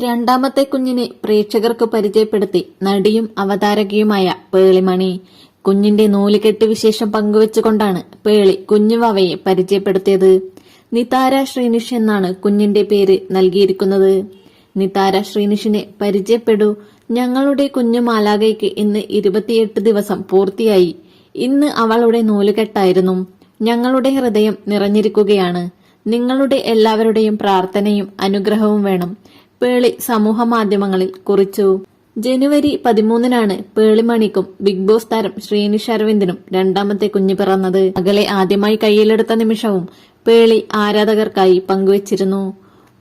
രണ്ടാമത്തെ കുഞ്ഞിനെ പ്രേക്ഷകർക്ക് പരിചയപ്പെടുത്തി നടിയും അവതാരകയുമായ പേളിമണി. കുഞ്ഞിന്റെ നൂലുകെട്ട് വിശേഷം പങ്കുവച്ചുകൊണ്ടാണ് പേളി കുഞ്ഞുവാവയെ പരിചയപ്പെടുത്തിയത്. നിതാര ശ്രീനിഷ് എന്നാണ് കുഞ്ഞിന്റെ പേര് നൽകിയിരിക്കുന്നത്. നിതാര ശ്രീനിഷിനെ പരിചയപ്പെടൂ. ഞങ്ങളുടെ കുഞ്ഞു മാലാകയ്ക്ക് ഇന്ന് ഇരുപത്തിയെട്ട് ദിവസം പൂർത്തിയായി. ഇന്ന് അവളുടെ നൂലുകെട്ടായിരുന്നു. ഞങ്ങളുടെ ഹൃദയം നിറഞ്ഞിരിക്കുകയാണ്. നിങ്ങളുടെ എല്ലാവരുടെയും പ്രാർത്ഥനയും അനുഗ്രഹവും വേണം. പേളി സമൂഹ മാധ്യമങ്ങളിൽ കുറിച്ചു. ജനുവരി പതിമൂന്നിനാണ് പേളിമണിക്കും ബിഗ് ബോസ് താരം ശ്രീനിഷ് അരവിന്ദിനും രണ്ടാമത്തെ കുഞ്ഞ് പിറന്നത്. മകളെ ആദ്യമായി കയ്യിലെടുത്ത നിമിഷവും പേളി ആരാധകർക്കായി പങ്കുവച്ചിരുന്നു.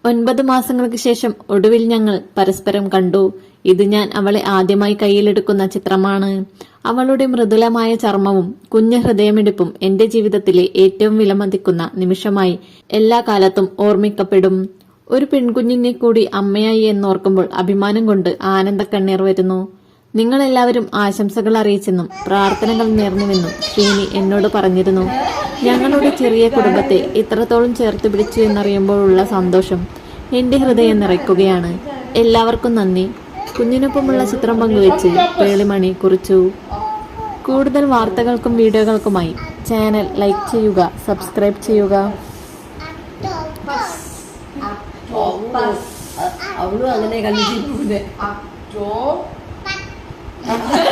ഒൻപത് മാസങ്ങൾക്ക് ശേഷം ഒടുവിൽ ഞങ്ങൾ പരസ്പരം കണ്ടു. ഇത് ഞാൻ അവളെ ആദ്യമായി കയ്യിലെടുക്കുന്ന ചിത്രമാണ്. അവളുടെ മൃദുലമായ ചർമ്മവും കുഞ്ഞു ഹൃദയമെടുപ്പും എന്റെ ജീവിതത്തിലെ ഏറ്റവും വിലമതിക്കുന്ന നിമിഷമായി എല്ലാ കാലത്തും ഓർമ്മിക്കപ്പെടും. ഒരു പെൺകുഞ്ഞിനെ കൂടി അമ്മയായി എന്നോർക്കുമ്പോൾ അഭിമാനം കൊണ്ട് ആനന്ദ കണ്ണീർ വരുന്നു. നിങ്ങൾ എല്ലാവരും ആശംസകൾ അറിയിച്ചെന്നും പ്രാർത്ഥനകൾ നേർന്നുവെന്നും ശ്രീനി എന്നോട് പറഞ്ഞിരുന്നു. ഞങ്ങളുടെ ചെറിയ കുടുംബത്തെ ഇത്രത്തോളം ചേർത്ത് പിടിച്ചു എന്നറിയുമ്പോഴുള്ള സന്തോഷം എന്റെ ഹൃദയം നിറയ്ക്കുകയാണ്. എല്ലാവർക്കും നന്ദി. കുഞ്ഞിനൊപ്പമുള്ള ചിത്രം പങ്കുവെച്ച് പേളിമണി കുറിച്ചു. കൂടുതൽ വാർത്തകൾക്കും വീഡിയോകൾക്കുമായി ചാനൽ ലൈക്ക് ചെയ്യുക സബ്സ്ക്രൈബ് ചെയ്യുക. Opas. Aulung ang nanay ka ni Jibu na. Akjo. Akjo.